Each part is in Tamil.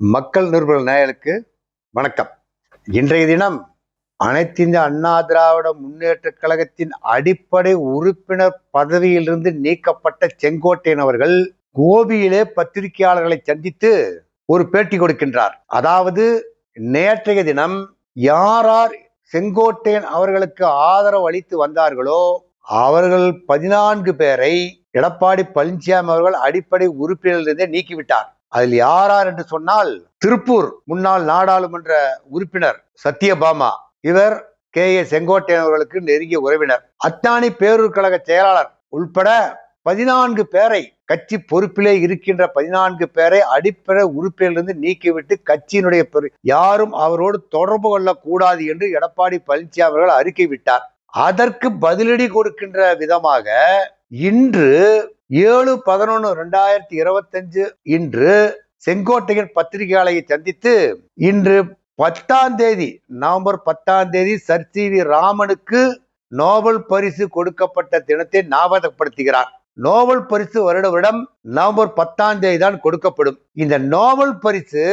மக்கள் நிருபர் நேயலுக்கு வணக்கம். இன்றைய தினம் அனைத்து இந்திய அண்ணா திராவிட முன்னேற்ற கழகத்தின் அடிப்படை உறுப்பினர் பதவியிலிருந்து நீக்கப்பட்ட செங்கோட்டையன் அவர்கள் கோபியிலே பத்திரிகையாளர்களை சந்தித்து ஒரு பேட்டி கொடுக்கின்றார். அதாவது நேற்றைய தினம் யாரார் செங்கோட்டையன் அவர்களுக்கு ஆதரவு அளித்து வந்தார்களோ அவர்கள் பதினான்கு பேரை எடப்பாடி பழனிசாமி அவர்கள் அடிப்படை உறுப்பினரிலிருந்தே நீக்கிவிட்டார். அதில் யாரார் என்று சொன்னால் திருப்பூர் முன்னாள் நாடாளுமன்ற உறுப்பினர் சத்யபாமா. இவர் கே. ஏ. செங்கோட்டையன் அவர்களுக்கு நெருங்கிய உறவினர். அத்தானி பேரூர் கழக செயலாளர் உள்பட பதினான்கு பேரை கட்சி பொறுப்பிலே இருக்கின்ற பதினான்கு பேரை அடிப்படை உறுப்பினரிலிருந்து நீக்கிவிட்டு கட்சியினுடைய பெரு யாரும் அவரோடு தொடர்பு கொள்ளக்கூடாது என்று எடப்பாடி பழனிசாமி அவர்கள் அறிக்கை விட்டார். அதற்கு பதிலடி கொடுக்கின்ற விதமாக இன்று ஏழு பதினொன்று ரெண்டாயிரத்தி இருபத்தஞ்சு இன்று செங்கோட்டையன் பத்திரிகையாளரை சந்தித்து இன்று பத்தாம் தேதி நவம்பர் பத்தாம் தேதி சர் சி வி ராமனுக்கு நோபல் பரிசு கொடுக்கப்பட்ட தினத்தை ஞாபகப்படுத்துகிறார். நோபல் பரிசு வருடவிடம் நவம்பர் பத்தாம் தேதி தான் கொடுக்கப்படும். இந்த நோபல் பரிசு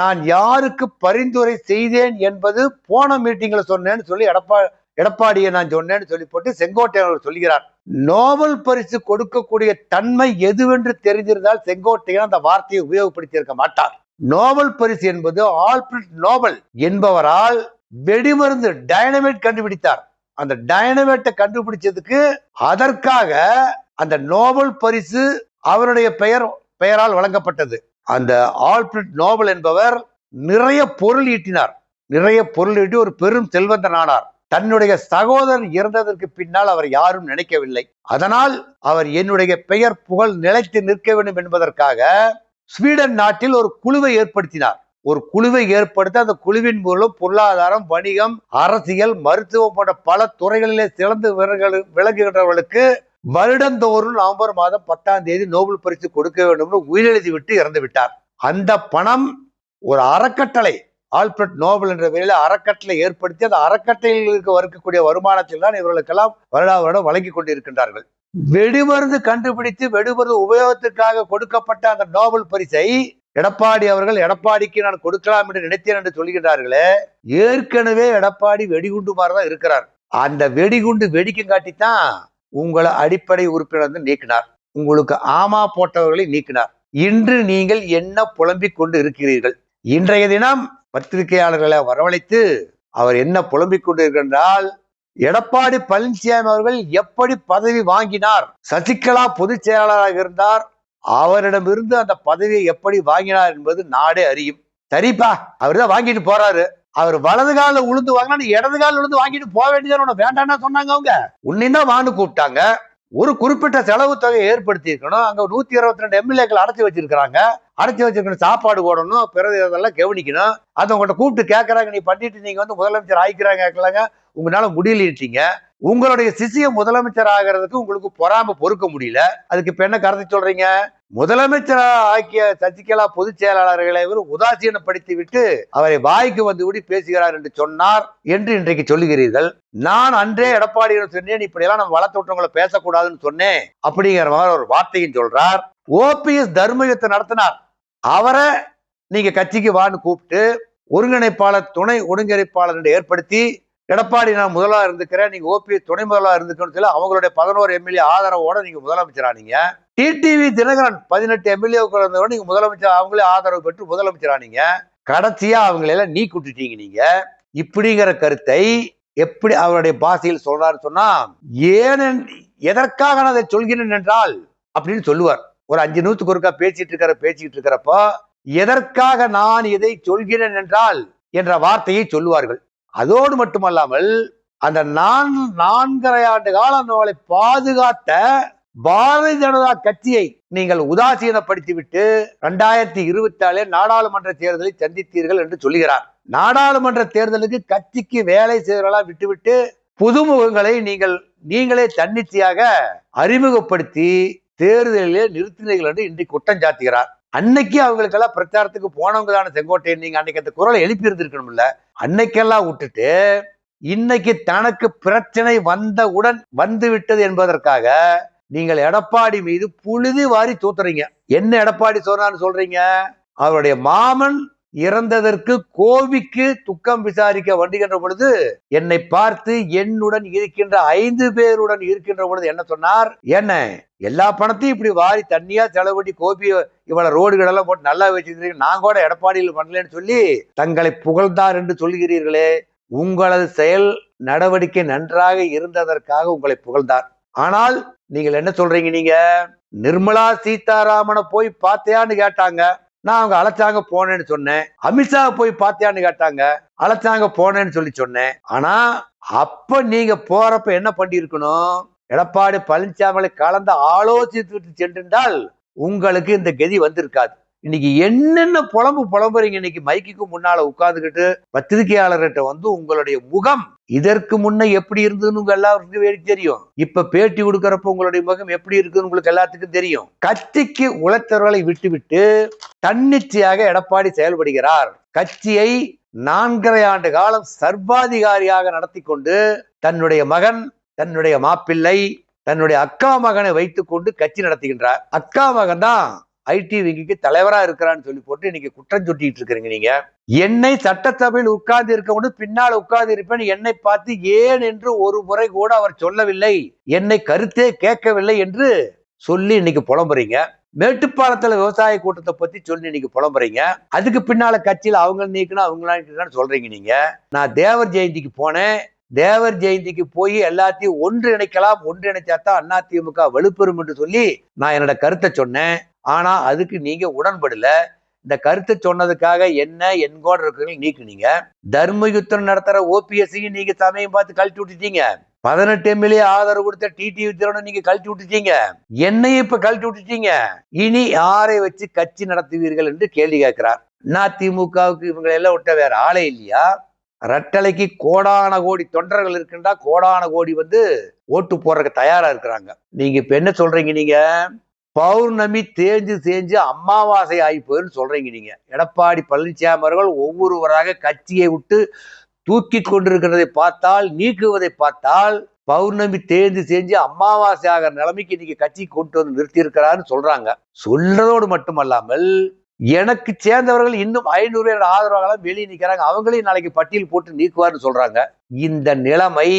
நான் யாருக்கு பரிந்துரை செய்தேன் என்பது போன மீட்டிங்ல சொன்னேன்னு சொல்லி எடப்பா எடப்பாடியை நான் சொன்னேன்னு சொல்லி போட்டு செங்கோட்டையன் அவர் சொல்கிறார் நோபல் பரிசு கொடுக்கக்கூடிய தன்மை எதுவென்று தெரிஞ்சிருந்தால் செங்கோட்டையன் அந்த வார்த்தையை உபயோகப்படுத்தி இருக்க மாட்டார். நோபல் பரிசு என்பது ஆல்பிரட் நோபல் என்பவரால் வெடிமருந்து டைனமேட் கண்டுபிடித்தார். அந்த டைனமேட்டை கண்டுபிடிச்சதுக்கு அதற்காக அந்த நோபல் பரிசு அவருடைய பெயர் பெயரால் வழங்கப்பட்டது. அந்த ஆல்பிரட் நோபல் என்பவர் நிறைய பொருள் ஈட்டினார். நிறைய பொருள் ஈட்டி ஒரு பெரும் செல்வந்தன் ஆனார் தன்னுடைய சகோதரன் இறந்ததற்கு பின்னால் அவர் யாரும் நினைக்கவில்லை. அதனால் அவர் என்னுடைய பெயர் புகழ் நிலைத்து நிற்க வேண்டும் என்பதற்காக ஸ்வீடன் நாட்டில் ஒரு குழுவை ஏற்படுத்தினார். ஒரு குழுவை ஏற்படுத்தி அந்த குழுவின் மூலம் பொருளாதாரம் வணிகம் அரசியல் மருத்துவம் போன்ற பல துறைகளிலே சிறந்து விளங்குகின்றவர்களுக்கு வருடந்தோறும் நவம்பர் மாதம் பத்தாம் தேதி நோபல் பரிசு கொடுக்க வேண்டும் என்று உயிரெழுதி விட்டு இறந்து விட்டார் அந்த பணம் ஒரு அறக்கட்டளை. ஆல்பர்ட் நோபல் என்ற வேலையில அறக்கட்டளை ஏற்படுத்தி அந்த அறக்கட்டளைகளுக்கு இருக்கக்கூடிய வருமானத்தில் தான் இவர்களுக்கெல்லாம் வருடா வருடம் வழங்கி கொண்டிருக்கின்றார்கள். வெடிமருந்து கண்டுபிடித்து வெடிமருந்து உபயோகத்திற்காக கொடுக்கப்பட்ட அந்த நோபல் பரிசை எடப்பாடி அவர்கள் எடப்பாடிக்கு நான் கொடுக்கலாம் என்று நினைத்தேன் என்று சொல்கின்றார்களே ஏற்கனவே எடப்பாடி வெடிகுண்டு மாதிரி தான் இருக்கிறார். அந்த வெடிகுண்டு வெடிக்கும் காட்டித்தான் உங்களை அடிப்படை உறுப்பினர் வந்து நீக்கினார். உங்களுக்கு ஆமா போட்டவர்களை நீக்கினார். இன்று நீங்கள் என்ன புலம்பிக் கொண்டு இருக்கிறீர்கள்? இன்றைய தினம் பத்திரிகையாளர்களை வரவழைத்து அவர் என்ன புலம்பிக் கொண்டிருக்கின்றால் எடப்பாடி பழனிசாமி அவர்கள் எப்படி பதவி வாங்கினார் சசிகலா பொதுச் செயலாளராக இருந்தார் அவரிடமிருந்து அந்த பதவியை எப்படி வாங்கினார் என்பது நாடே அறியும். சரிப்பா அவர் தான் வாங்கிட்டு போறாரு. அவர் வலது காலில் உளுந்து வாங்கினா நீ இடது காலில் உளுந்து வாங்கிட்டு போக வேண்டியதான் உனக்கு வேண்டாம்னா சொன்னாங்க அவங்க. உன்னையும் தான் வான்னு கூப்பிட்டாங்க. ஒரு குறிப்பிட்ட செலவு தொகையை ஏற்படுத்தி இருக்கணும் அங்க நூத்தி இருபத்தி ரெண்டு எம்எல்ஏக்கள் அடைச்சி வச்சிருக்கிறாங்க. அடைச்சி வச்சிருக்கணும் சாப்பாடு போடணும் பிறகு இதெல்லாம் கவனிக்கணும். அதை உங்கள்கிட்ட கூப்பிட்டு கேட்கறாங்க நீ பண்ணிட்டு நீங்க வந்து முதலமைச்சர் ஆயிக்கிறாங்க கேட்கலாங்க உங்களால முடியலட்டீங்க உங்களுடைய சிசிய முதலமைச்சர் ஆகிறதுக்கு உங்களுக்கு பொறாம பொறுக்க முடியல. அதுக்கு இப்ப என்ன கருத்து சொல்றீங்க? முதலமைச்சர் ஆக்கிய சசிகலா பொதுச் செயலாளர்களை இவர் உதாசீனப்படுத்தி விட்டு அவரை வாய்க்கு வந்து விடி பேசுகிறார் என்று சொன்னார் என்று இன்றைக்கு சொல்லுகிறீர்கள். நான் அன்றே எடப்பாடியிடம் சொன்னேன் இப்படியெல்லாம் நம்ம வளர்த்து விட்டவங்களை பேசக்கூடாதுன்னு சொன்னேன் அப்படிங்கிற மாதிரி ஒரு வார்த்தையும் சொல்றார். ஓபிஎஸ் தர்மயுத்தம் நடத்தினார். அவரை நீங்க கட்சிக்கு வான்னு கூப்பிட்டு ஒருங்கிணைப்பாளர் துணை ஒருங்கிணைப்பாளர் ஏற்படுத்தி எடப்பாடி நான் முதலாக இருந்துக்கிறேன் நீங்க ஓபி துணை முதலாக இருந்துக்கணும்னு சொல்லி அவங்களுடைய பதினோரு எம்எல்ஏ ஆதரவோட நீங்க முதலமைச்சரானீங்க டிடிவி தினகரன் பதினெட்டு எம்எல்ஏவுக்கு இருந்தவங்க நீங்க முதலமைச்சர் அவங்களே ஆதரவு பெற்று முதலமைச்சரானீங்க கடைசியா அவங்களெல்லாம் நீ கூட்டுட்டீங்க நீங்க. இப்படிங்கிற கருத்தை எப்படி அவருடைய பாஷையில் சொல்றாரு சொன்னா ஏன் எதற்காக நான் அதை சொல்கிறேன் என்றால் அப்படின்னு சொல்லுவார். ஒரு அஞ்சு நூத்துக்கு ஒருக்கா பேசிட்டு இருக்கிற பேசிக்கிட்டு இருக்கிறப்போ எதற்காக நான் இதை சொல்கிறேன் என்றால் என்ற வார்த்தையை சொல்லுவார்கள். அதோடு மட்டுமல்லாமல் அந்த நான் நான்கரை ஆண்டு காலம் நம்மளை பாதுகாத்த பாரதிய ஜனதா கட்சியை நீங்கள் உதாசீனப்படுத்தி விட்டு ரெண்டாயிரத்தி இருபத்தி ஆறு நாடாளுமன்ற தேர்தலை சந்தித்தீர்கள் என்று சொல்லுகிறார். நாடாளுமன்ற தேர்தலுக்கு கட்சிக்கு வேலை செய்வர்களா விட்டுவிட்டு புதுமுகங்களை நீங்கள் நீங்களே தன்னிச்சையாக அறிமுகப்படுத்தி தேர்தலிலே நிறுத்தினீர்கள் என்று இன்றைக்கு குற்றம் சாத்துகிறார் அன்னைக்கு அவங்களுக்கெல்லாம் பிரச்சாரத்துக்கு போனவங்க தானே செங்கோட்டையன். நீங்க அன்னைக்கு அந்த குரலை எழுப்பி இருந்திருக்கணும்ல. அன்னைக்கெல்லாம் விட்டுட்டு இன்னைக்கு தனக்கு பிரச்சனை வந்தவுடன் வந்து விட்டது என்பதற்காக நீங்கள் எடப்பாடி மீது புழுதி வாரி தூத்துறீங்க. என்ன எடப்பாடி சொன்னான்னு சொல்றீங்க? அவருடைய மாமன் இறந்ததற்கு கோபிக்கு துக்கம் விசாரிக்க வருகின்ற பொழுது என்னை பார்த்து என்னுடன் இருக்கின்ற ஐந்து பேருடன் இருக்கின்ற பொழுது என்ன சொன்னார்? என்ன? எல்லா பணத்தையும் இப்படி வாரி தண்ணியா செலவடி கோபி இவ்வளவு ரோடுகள் எல்லாம் போட்டு நல்லா வச்சிருக்கீங்க நான் கூட எடப்பாடியில் பண்ணலன்னு சொல்லி தங்களை புகழ்ந்தார் என்று சொல்கிறீர்களே. உங்களது செயல் நடவடிக்கை நன்றாக இருந்ததற்காக உங்களை புகழ்ந்தார். ஆனால் நீங்கள் என்ன சொல்றீங்க நீங்க? நிர்மலா சீதாராமனை போய் பார்த்தியான்னு கேட்டாங்க. நான் அவங்க அழைச்சாங்க போனேன்னு சொன்னேன். அமித்ஷா போய் பார்த்தியான்னு கேட்டாங்க. அழைச்சாங்க போனேன்னு சொல்லி சொன்னேன். ஆனா அப்ப நீங்க போறப்ப என்ன பண்ணியிருக்கணும்? எடப்பாடி பழனிசாமிகளை கலந்து ஆலோசித்துட்டு சென்றிருந்தால் உங்களுக்கு இந்த கதி வந்திருக்காது. இன்னைக்கு என்னென்ன புலம்பு புலம்புறீங்க இன்னைக்கு மைக்குக்கு முன்னால உட்காந்துக்கிட்டு பத்திரிகையாளர்கிட்ட வந்து உங்களுடைய முகம் இதற்கு முன்ன எப்படி இருந்ததுன்னு உங்க எல்லாருக்கும் தெரியும். இப்ப பேட்டி கொடுக்கறப்ப உங்களுடைய முகம் எப்படி இருக்குன்னு உங்களுக்கு எல்லாத்துக்கும் தெரியும். கட்சிக்கு உழைத்தவர்களை விட்டு தன்னிச்சையாக எடப்பாடி செயல்படுகிறார். கட்சியை நான்கரை ஆண்டு காலம் சர்வாதிகாரியாக நடத்தி கொண்டு தன்னுடைய மகன் தன்னுடைய மாப்பிள்ளை தன்னுடைய அக்கா மகனை வைத்துக்கொண்டு கட்சி நடத்துகின்றார். அக்கா மகன் தான் ஐடி விங்கிக்கு தலைவரா இருக்கிறான்னு சொல்லி போட்டு இன்னைக்கு குற்றம் சுட்டிட்டு இருக்கிறீங்க நீங்க. என்னை சட்டசபையில் உட்கார்ந்து இருக்க கொண்டு பின்னால் உட்கார்ந்து இருப்பேன். என்னை பார்த்து ஏன் என்று ஒரு முறை கூட அவர் சொல்லவில்லை. என்னை கருத்தே கேட்கவில்லை என்று சொல்லி இன்னைக்கு புலம்புறீங்க. மேட்டுப்பாளத்துல விவசாய கூட்டத்தை பத்தி சொல்லி இன்னைக்கு புலம்புறீங்க. அதுக்கு பின்னால கட்சியில அவங்க நீக்கணும் அவங்கள நீக்கணும்னு சொல்றீங்க நீங்க. நான் தேவர் ஜெயந்திக்கு போனேன். தேவர் ஜெயந்திக்கு போய் எல்லாத்தையும் ஒன்று இணைக்கலாம் ஒன்று இணைச்சாதான் அதிமுக வலுப்பெறும் என்று சொல்லி நான் என்னோட கருத்தை சொன்னேன். ஆனா அதுக்கு நீங்க உடன்படல. இந்த கருத்தை சொன்னதுக்காக என்ன என்கோட இருக்கிறவங்க நீக்குனீங்க. தர்மயுத்தம் நடத்துற ஓபிஎஸ்சியும் நீங்க சமயம் பார்த்து கழட்டி விட்டுட்டீங்க. பதினெட்டு எம்எல்ஏ ஆதரவு கொடுத்த டிடி திறனை நீங்க கழட்டி விட்டுட்டீங்க. என்னையும் இப்ப கழட்டி விட்டுட்டீங்க. இனி யாரை வச்சு கட்சி நடத்துவீர்கள் என்று கேள்வி கேட்கிறார். திமுகவுக்கு இவங்களை எல்லாம் விட்ட வேற ஆளே இல்லையா? ரட்டளைக்கு கோடான கோடி தொண்டர்கள் இருக்கின்றா? கோடான கோடி வந்து ஓட்டு போடுறதுக்கு தயாரா இருக்கிறாங்க. நீங்க இப்ப என்ன சொல்றீங்க நீங்க? பௌர்ணமி தேஞ்சு தேஞ்சு அமாவாசை ஆகி போயின்னு சொல்றீங்க நீங்க. எடப்பாடி பழனிசாமி அவர்கள் ஒவ்வொருவராக கட்சியை விட்டு தூக்கி கொண்டிருக்கிறதை பார்த்தால் நீக்குவதை பார்த்தால் பௌர்ணமி தேர்ந்து செஞ்சு அமாவாசை ஆகிற நிலைமைக்கு இன்னைக்கு கட்சி கொண்டு வந்து நிறுத்தி இருக்கிறான்னு சொல்றாங்க. சொல்றதோடு மட்டுமல்லாமல் எனக்கு சேர்ந்தவர்கள் இன்னும் ஐநூறு பேர் ஆதரவாளர் வெளியே நிற்கிறாங்க அவங்களையும் நாளைக்கு பட்டியல் போட்டு நீக்குவார்னு சொல்றாங்க. இந்த நிலைமை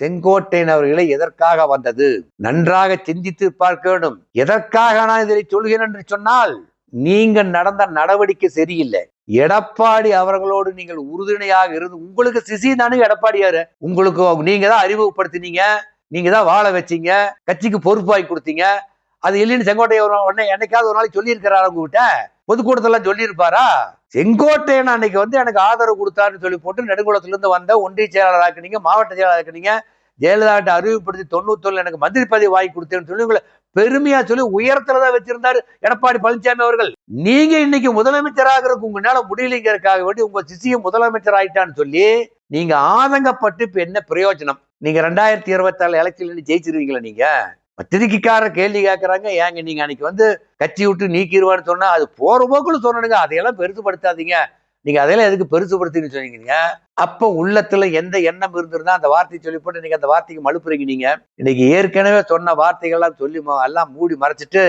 செங்கோட்டையன் அவர்களை எதற்காக வந்தது? நன்றாக சிந்தித்து பார்க்க வேண்டும். எதற்காக நான் இதை சொல்கிறேன் என்று சொன்னால் நீங்க நடந்த நடவடிக்கை சரியில்லை. எடப்பாடி அவர்களோடு நீங்கள் உறுதுணையாக இருந்து உங்களுக்கு சிசி தானே எடப்பாடியாரு. உங்களுக்கு நீங்க தான் அறிமுகப்படுத்தினீங்க. நீங்க தான் வாழ வச்சீங்க. கட்சிக்கு பொறுப்பாகி கொடுத்தீங்க. அது இல்லைன்னு செங்கோட்டை உடனே என்னைக்காவது ஒரு நாளைக்கு சொல்லியிருக்கிறாரு உங்ககிட்ட? பொதுக்கூட்டத்தெல்லாம் சொல்லியிருப்பாரா? செங்கோட்டையன் அன்னைக்கு வந்து எனக்கு ஆதரவு கொடுத்தாருன்னு சொல்லி போட்டு நெடுங்குளத்துல இருந்து வந்த ஒன்றிய செயலாளர் ஆக்குனீங்க மாவட்ட செயலாளர் ஆக்குனீங்க ஜெயலலிதாட்ட அறிவுப்படுத்தி தொண்ணூத்தொன்னு எனக்கு மந்திரி பதவி வாங்கி கொடுத்தேன்னு சொல்லி உங்களை பெருமையா சொல்லி உயரத்துலதான் வச்சிருந்தாரு எடப்பாடி பழனிசாமி அவர்கள். நீங்க இன்னைக்கு முதலமைச்சராகிறதுக்கு உங்களால முடியலைங்கிறதுக்காக வேண்டி உங்க சிசியும் முதலமைச்சர் ஆயிட்டான்னு சொல்லி நீங்க ஆதங்கப்பட்டு இப்ப என்ன பிரயோஜனம்? நீங்க ரெண்டாயிரத்தி இருபத்தி ஆறு எலெக்ஷன்ல ஜெயிச்சிருவீங்களா நீங்க? பத்திரிக்கைக்காரர் கேள்வி கேட்கறாங்க ஏங்க நீங்க அன்னைக்கு வந்து கட்சி விட்டு நீக்கிடுவான்னு சொன்னா அது போற போக்குல சொன்னனுங்க. அதையெல்லாம் பெருசுபடுத்தாதீங்க. நீங்க அதையெல்லாம் எதுக்கு பெருசுபடுத்தின்னு சொன்னீங்க அப்ப உள்ளத்துல எந்த எண்ணம் இருந்திருந்தா அந்த வார்த்தையை சொல்லி போட்டு இன்னைக்கு அந்த வார்த்தைக்கு மழுப்புறீங்க நீங்க. இன்னைக்கு ஏற்கனவே சொன்ன வார்த்தைகள்லாம் சொல்லி எல்லாம் மூடி மறைச்சிட்டு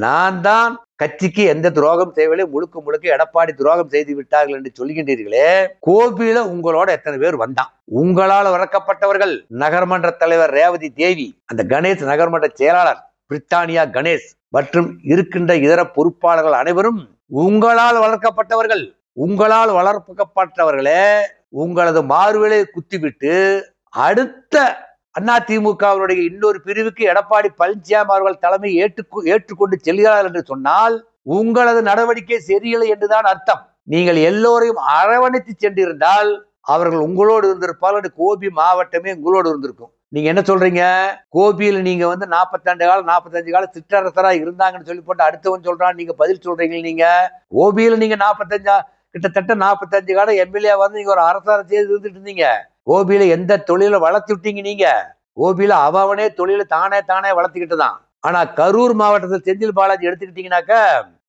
நான் தான் கட்சிக்கு எந்த துரோகம் செய்யவில்லை முழுக்க முழுக்க எடப்பாடி துரோகம் செய்து விட்டார்கள் என்று சொல்கின்றீர்களே கோபியில உங்களோட எத்தனை பேர் வந்தான். உங்களால் வளர்க்கப்பட்டவர்கள் நகர்மன்ற தலைவர் ரேவதி தேவி அந்த கணேஷ் நகர்மன்ற செயலாளர் பிரித்தானியா கணேஷ் மற்றும் இருக்கின்ற இதர பொறுப்பாளர்கள் அனைவரும் உங்களால் வளர்க்கப்பட்டவர்கள் உங்களால் வளர்க்கப்பட்டவர்களே உங்களது மார்பிலை குத்திவிட்டு அடுத்த அண்ணா திமுகவினுடைய இன்னொரு பிரிவுக்கு எடப்பாடி பழனிசாமி அவர்கள் தலைமை ஏற்று ஏற்றுக்கொண்டு செல்கிறார்கள் என்று சொன்னால் உங்களது நடவடிக்கை சரியில்லை என்றுதான் அர்த்தம். நீங்கள் எல்லோரையும் அரவணைத்து சென்றிருந்தால் அவர்கள் உங்களோடு இருந்திருப்பார்கள் கோபி மாவட்டமே உங்களோடு இருந்திருக்கும். நீங்க என்ன சொல்றீங்க? கோபியில் நீங்க வந்து நாற்பத்தாண்டு காலம் நாற்பத்தஞ்சு காலம் சிற்றரசரா இருந்தாங்கன்னு சொல்லி போட்டு அடுத்தவன் சொல்றான் நீங்க பதில் சொல்றீங்க நீங்க. கோபியில் நீங்க நாற்பத்தஞ்சா கிட்டத்தட்ட நாற்பத்தஞ்சு காலம் எம்எல்ஏ வந்து நீங்க ஒரு அரசார செய்து இருந்துட்டு இருந்தீங்க. கோபியில எந்த தொழிலை வளர்த்து விட்டீங்க நீங்க? கோபியில அவனே தொழிலை தானே தானே வளர்த்துக்கிட்டு தான் ஆனா கரூர் மாவட்டத்தில் செந்தில் பாலாஜி எடுத்துக்கிட்டீங்கன்னாக்க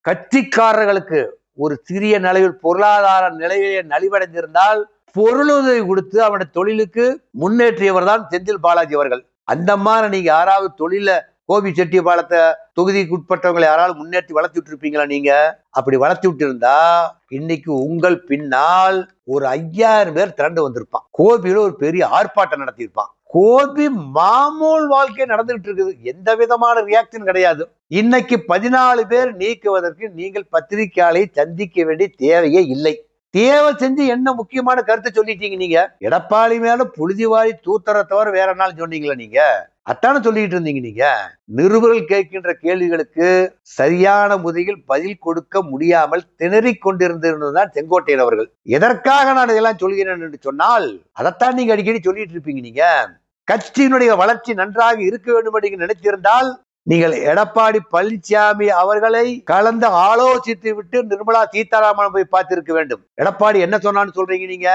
கட்சிக்காரர்களுக்கு ஒரு சிறிய நிலையில் பொருளாதார நிலையிலே நலிவடைந்திருந்தால் பொருளுதவி கொடுத்து அவனுடைய தொழிலுக்கு முன்னேற்றியவர் தான் செந்தில் பாலாஜி அவர்கள். அந்த மாதிரி நீங்க யாராவது தொழில கோபி செட்டிப்பாளையத்தை தொகுதிக்கு உட்பட்டவங்களை யாராலும் முன்னேற்றி வளர்த்து விட்டுருப்பீங்களா நீங்க? அப்படி வளர்த்து விட்டு இருந்தா இன்னைக்கு உங்கள் பின்னால் ஒரு ஐயாயிரம் பேர் திரண்டு வந்திருப்பான். கோபியில ஒரு பெரிய ஆர்ப்பாட்டம் நடத்தியிருப்பான். கோபி மாமூல் வாழ்க்கை நடந்துகிட்டு இருக்குது எந்த விதமான ரியாக்ஷன் கிடையாது. இன்னைக்கு பதினாலு பேர் நீக்குவதற்கு நீங்கள் பத்திரிகையாளை சந்திக்க வேண்டிய தேவையே இல்லை. தேவை செஞ்சு என்ன முக்கியமான கருத்தை சொல்லிட்டீங்க நீங்க? எடப்பாடி மேல புழுதிவாரி தூத்தர தவிர வேற நாள் சொன்னீங்களா நீங்க? அத்தான சொல்லிட்டு இருந்தீங்க நீங்க? நிருபர்கள் கேட்கின்ற கேள்விகளுக்கு சரியான முறையில் பதில் கொடுக்க முடியாமல் திணறிக் கொண்டிருந்திருந்ததுதான் செங்கோட்டையன் அவர்கள். எதற்காக நான் இதெல்லாம் சொல்கிறேன் என்று சொன்னால் அதைத்தான் நீங்க அடிக்கடி சொல்லிட்டு இருப்பீங்க நீங்க. கட்சியினுடைய வளர்ச்சி நன்றாக இருக்க வேண்டும் என்று நினைத்திருந்தால் நீங்கள் எடப்பாடி பழனிசாமி அவர்களை கலந்து ஆலோசித்து விட்டு நிர்மலா சீதாராமன் போய் பார்த்திருக்க வேண்டும். எடப்பாடி என்ன சொன்னான்னு சொல்றீங்க நீங்க?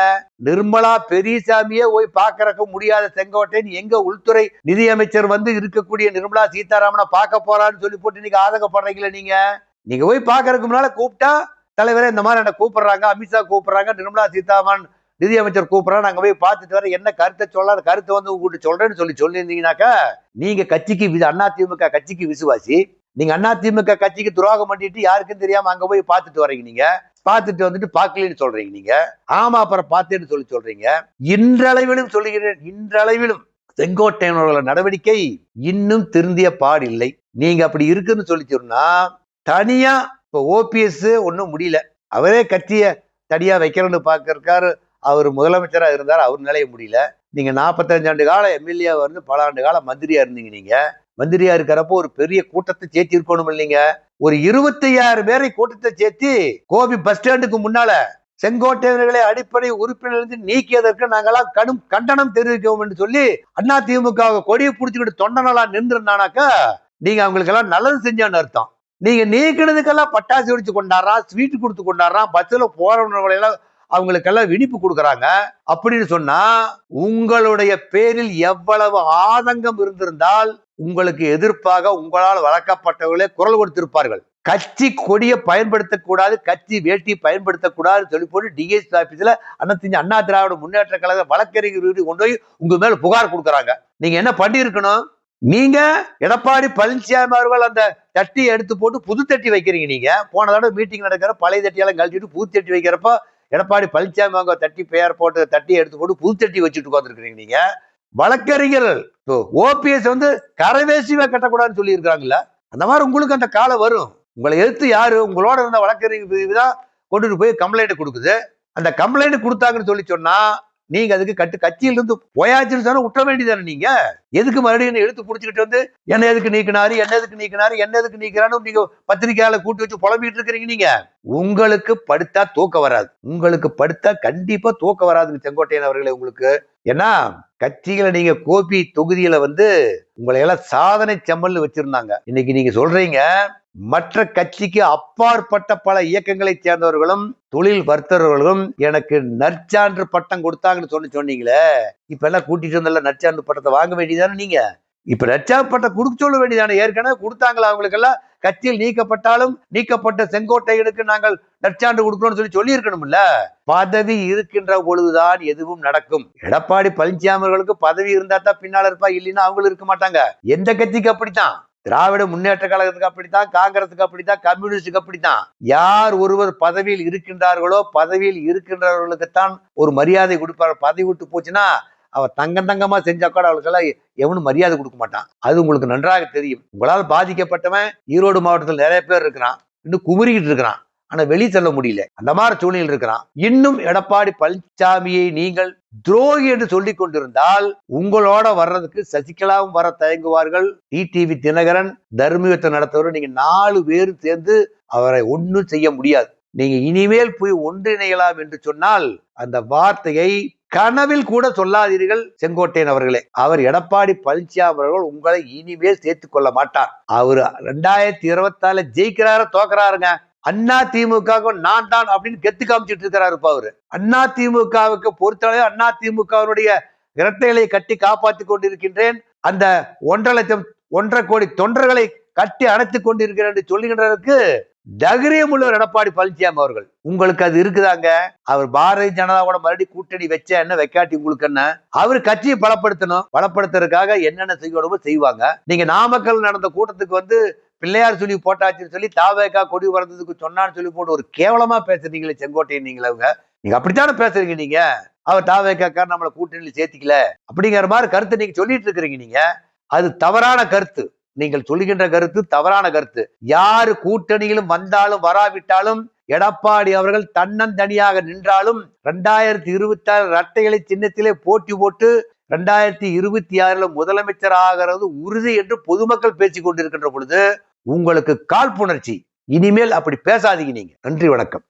நிர்மலா பெரியசாமியே போய் பார்க்கறக்க முடியாத செங்கோட்டையன் எங்க உள்துறை நிதியமைச்சர் வந்து இருக்கக்கூடிய நிர்மலா சீதாராமனை பார்க்க போறான்னு சொல்லி போட்டு நீங்க ஆதங்கப்படுறீங்களா நீங்க? நீங்க போய் பார்க்கறதுக்கு முன்னால கூப்பிட்டா தலைவரே இந்த மாதிரி என்ன கூப்பிடுறாங்க அமித்ஷா கூப்பிடுறாங்க நிர்மலா சீதாராமன் நிதியமைச்சர் கூப்பிட்றா நாங்கள் போய் பார்த்துட்டு வர என்ன கருத்தை சொல்ல கருத்தை வந்து உங்ககிட்ட சொல்றேன்னு சொல்லி சொல்லியிருந்தீங்கன்னாக்கா நீங்க கட்சிக்கு வி- அதிமுக கட்சிக்கு விசுவாசி. நீங்க அதிமுக கட்சிக்கு துரோகம் பண்ணிட்டு யாருக்கும் தெரியாம அங்க போய் பார்த்துட்டு வரீங்க நீங்க. பார்த்துட்டு வந்துட்டு பார்க்கலன்னு சொல்றீங்க நீங்க. ஆமா அப்புறம் பார்த்தேன்னு சொல்லி சொல்றீங்க. இன்றளவிலும் சொல்லுகிறேன். இன்றளவிலும் செங்கோட்டையனோட நடவடிக்கை இன்னும் திருந்திய பாடில்லை நீங்க அப்படி இருக்குன்னு சொல்லி சொன்னா தனியா இப்போ ஓபிஎஸ் ஒன்றும் முடியல. அவரே கட்சியை தனியா வைக்கிறேன்னு பார்க்கறக்காரு அவர் முதலமைச்சராக இருந்தார் அவர் நிலைய முடியல. நீங்க 45 ஆண்டு காலம் எம்எல்ஏ வந்து பல ஆண்டு காலம் மந்திரியா இருந்தீங்க நீங்க. மந்திரியா இருக்கிறப்போ ஒரு பெரிய கூட்டத்தை சேர்த்து இருக்கணும் இல்லைங்க. ஒரு இருபத்தையாயிரம் பேரை கூட்டத்தை சேர்த்து கோபி பஸ் ஸ்டாண்டுக்கு முன்னால செங்கோட்டையர்களை அடிப்படை உறுப்பினர்களிருந்து நீக்கியதற்கு நாங்களாம் கடும் கண்டனம் தெரிவிக்கவும் என்று சொல்லி அண்ணா திமுக கொடியை பிடிச்சிக்கிட்டு தொண்டனெல்லாம் நின்றுருந்தானாக்கா நீங்க அவங்களுக்கெல்லாம் நல்லது செஞ்சான்னு அர்த்தம். நீங்க நீக்கினதுக்கெல்லாம் பட்டாசு வெடிச்சு கொண்டாடுறான் ஸ்வீட் கொடுத்து கொண்டாடுறான் பஸ்ல போறவங்களை எல்லாம் அவங்களுக்கெல்லாம் விழிப்பு கொடுக்குறாங்க. அப்படின்னு சொன்னா உங்களுடைய பேரில் எவ்வளவு ஆதங்கம் இருந்திருந்தால் உங்களுக்கு எதிர்ப்பாக உங்களால் வளர்க்கப்பட்டவர்களே குரல் கொடுத்திருப்பார்கள். கட்சி கொடியை பயன்படுத்தக்கூடாது கட்சி வேட்டி பயன்படுத்தக்கூடாது சொல்லி போட்டு டிஎஸ் ஆபீஸ்ல அனைத்து அண்ணா திராவிட முன்னேற்ற கழக வழக்கறிஞர் வீடு கொண்டு போய் உங்க மேல புகார் கொடுக்குறாங்க. நீங்க என்ன பண்ணியிருக்கணும்? நீங்க எடப்பாடி பழனிசாமி அவர்கள் அந்த தட்டியை எடுத்து போட்டு புது தட்டி வைக்கிறீங்க நீங்க. போன தடவை மீட்டிங் நடக்கிற பழைய தட்டியெல்லாம் கழட்டிட்டு புது தட்டி வைக்கிறப்ப எடப்பாடி பழனிசாமி அவங்க தட்டி பெயர் போட்டு தட்டி எடுத்து போட்டு புது தட்டி வச்சுட்டு உட்காந்துருக்கிறீங்க நீங்க. வழக்கறிஞர்கள் ஓபிஎஸ் வந்து கரவேசிவே கட்டக்கூடாதுன்னு சொல்லி இருக்காங்கல்ல அந்த மாதிரி உங்களுக்கு அந்த காலம் வரும். உங்களை எதிர்த்து யாரு? உங்களோட இருந்த வழக்கறிஞர் தான் கொண்டுட்டு போய் கம்ப்ளைண்ட் கொடுக்குது. அந்த கம்ப்ளைண்ட் கொடுத்தாங்கன்னு சொல்லி சொன்னா நீங்க அதுக்கு கட்டு கட்சியில இருந்து போயாச்சுன்னு சொன்னா விட்ட வேண்டியதானே நீங்க? எதுக்கு மறுபடியும் எடுத்து இழுத்து புடிச்சுக்கிட்டு வந்து என்ன எதுக்கு நீக்கினாரு என்ன எதுக்கு நீக்கினாரு என்ன எதுக்கு நீக்கிறான்னு நீங்க பத்திரிகையாளர் கூட்டி வச்சு புலம்பிட்டு இருக்கிறீங்க நீங்க. உங்களுக்கு படுத்தா தூக்கம் வராது. உங்களுக்கு படுத்தா கண்டிப்பா தூக்கம் வராதுங்க செங்கோட்டையன் அவர்களே உங்களுக்கு. ஏன்னா கட்சிகளை நீங்க கோபி தொகுதியில வந்து உங்களை எல்லாம் சாதனை செம்மல் வச்சிருந்தாங்க. இன்னைக்கு நீங்க சொல்றீங்க மற்ற கட்சிக்கு அப்பாற்பட்ட பல இயக்கங்களைச் சேர்ந்தவர்களும் தொழில் வர்த்தகர்களும் எனக்கு நற்சான்று பட்டம் கொடுத்தாங்கன்னு சொல்லி சொன்னீங்களே இப்ப எல்லாம் கூட்டிட்டு வந்தல நற்சான்று பட்டத்தை வாங்க வேண்டியதானே நீங்க? இப்ப நற்சான்று பட்டம் கொடுக்க சொல்ல வேண்டியதானே ஏற்கனவே கொடுத்தாங்களா அவங்களுக்கெல்லாம்? கட்சியில் நீக்கப்பட்டாலும் நீக்கப்பட்ட செங்கோட்டையனுக்கு நாங்கள் நற்சான்று கொடுக்கணும்னு சொல்லி சொல்லி இருக்கணும்ல பதவி இருக்கின்ற பொழுதுதான் எதுவும் நடக்கும். எடப்பாடி பழனிசாமி அவர்களுக்கு பதவி இருந்தா தான் பின்னால இருப்பா இல்லைன்னா அவங்களும் இருக்க மாட்டாங்க. எந்த கட்சிக்கு அப்படித்தான்? திராவிட முன்னேற்ற கழகத்துக்கு அப்படித்தான் காங்கிரஸுக்கு அப்படித்தான் கம்யூனிஸ்டுக்கு அப்படித்தான். யார் ஒருவர் பதவியில் இருக்கின்றார்களோ பதவியில் இருக்கின்றவர்களுக்குத்தான் ஒரு மரியாதை கொடுப்பார். பதவி விட்டு போச்சுன்னா அவ தங்கம் தங்கமா செஞ்சா கூட அவளுக்கெல்லாம் எவனும் மரியாதை கொடுக்க மாட்டான். அது உங்களுக்கு நன்றாக தெரியும். உங்களால் பாதிக்கப்பட்டவன் ஈரோடு மாவட்டத்தில் நிறைய பேர் இருக்கிறான். இன்னும் குமுறிக்கிட்டு இருக்கிறான். ஆனா வெளியே செல்ல முடியல. அந்த மாதிரி சூழ்நிலையில் இருக்கிறான். இன்னும் எடப்பாடி பழனிசாமியை நீங்கள் துரோகி என்று சொல்லிக் கொண்டிருந்தால் உங்களோட வர்றதுக்கு சசிகலாவும் வர தயங்குவார்கள். டிடிவி தினகரன் தர்மயுத்தம் நடத்தவர் நீங்க நாலு பேரும் சேர்ந்து அவரை ஒன்றும் செய்ய முடியாது. நீங்க இனிமேல் போய் ஒன்றிணையலாம் என்று சொன்னால் அந்த வார்த்தையை கனவில் கூட சொல்லாதீர்கள் செங்கோட்டையன் அவர்களே. அவர் எடப்பாடி பழனிசாமி அவர்கள் உங்களை இனிமேல் சேர்த்து கொள்ள மாட்டார். அவர் ரெண்டாயிரத்தி இருபத்தால நாலு ஜெயிக்கிறார தோக்குறாருங்க. அண்ணா திமுக நான் தான் அப்படின்னு கெத்து காமிச்சிட்டு இருக்கிறாரு இப்ப அவரு. அண்ணா திமுகவுக்கு பொறுத்தளவு அண்ணா திமுகவினுடைய இரட்டைகளை கட்டி காப்பாற்றி கொண்டிருக்கின்றேன். அந்த ஒன்றரை லட்சம் ஒன்றரை கோடி தொண்டர்களை கட்டி அணைத்துக் கொண்டிருக்கிறேன் என்று சொல்லுகின்றதற்கு தைரியம் உள்ளவர் எடப்பாடி பழனிசாமி அவர்கள். உங்களுக்கு அது இருக்குதாங்க? அவர் பாரதிய ஜனதாவோட மறுபடியும் கூட்டணி வச்சா என்ன வைக்காட்டி உங்களுக்கு என்ன? அவர் கட்சியை பலப்படுத்தணும். பலப்படுத்துறதுக்காக என்னென்ன செய்யணுமோ செய்வாங்க. நீங்க நாமக்கல் நடந்த கூட்டத்துக்கு வந்து பிள்ளையார் சொல்லி போட்டாச்சுன்னு சொல்லி தாவேக்கா கொடி வரதுக்கு சொன்னான்னு சொல்லி போட்டு ஒரு கேவலமா பேசுறீங்களே செங்கோட்டையன் நீங்களே அவங்க. நீங்க அப்படித்தானே பேசுறீங்க நீங்க? அவர் தாவேக்காக்கார் நம்மளை கூட்டணியில் சேர்த்திக்கல. அப்படிங்கிற மாதிரி கருத்து நீங்க சொல்லிட்டு இருக்கிறீங்க நீங்க. அது தவறான கருத்து. நீங்கள் சொல்லுகின்ற கருத்து தவறான கருத்து. யாரு கூட்டணியிலும் வந்தாலும் வராவிட்டாலும் எடப்பாடி அவர்கள் தன்னந்தனியாக நின்றாலும் ரெண்டாயிரத்தி இருபத்தி ஆறு இரட்டைகளை சின்னத்திலே போட்டி போட்டு ரெண்டாயிரத்தி இருபத்தி ஆறுல முதலமைச்சர் ஆகிறது உறுதி என்று பொதுமக்கள் பேசிக் கொண்டிருக்கின்ற பொழுது உங்களுக்கு காழ்ப்புணர்ச்சி. இனிமேல் அப்படி பேசாதீங்க நீங்க. நன்றி வணக்கம்.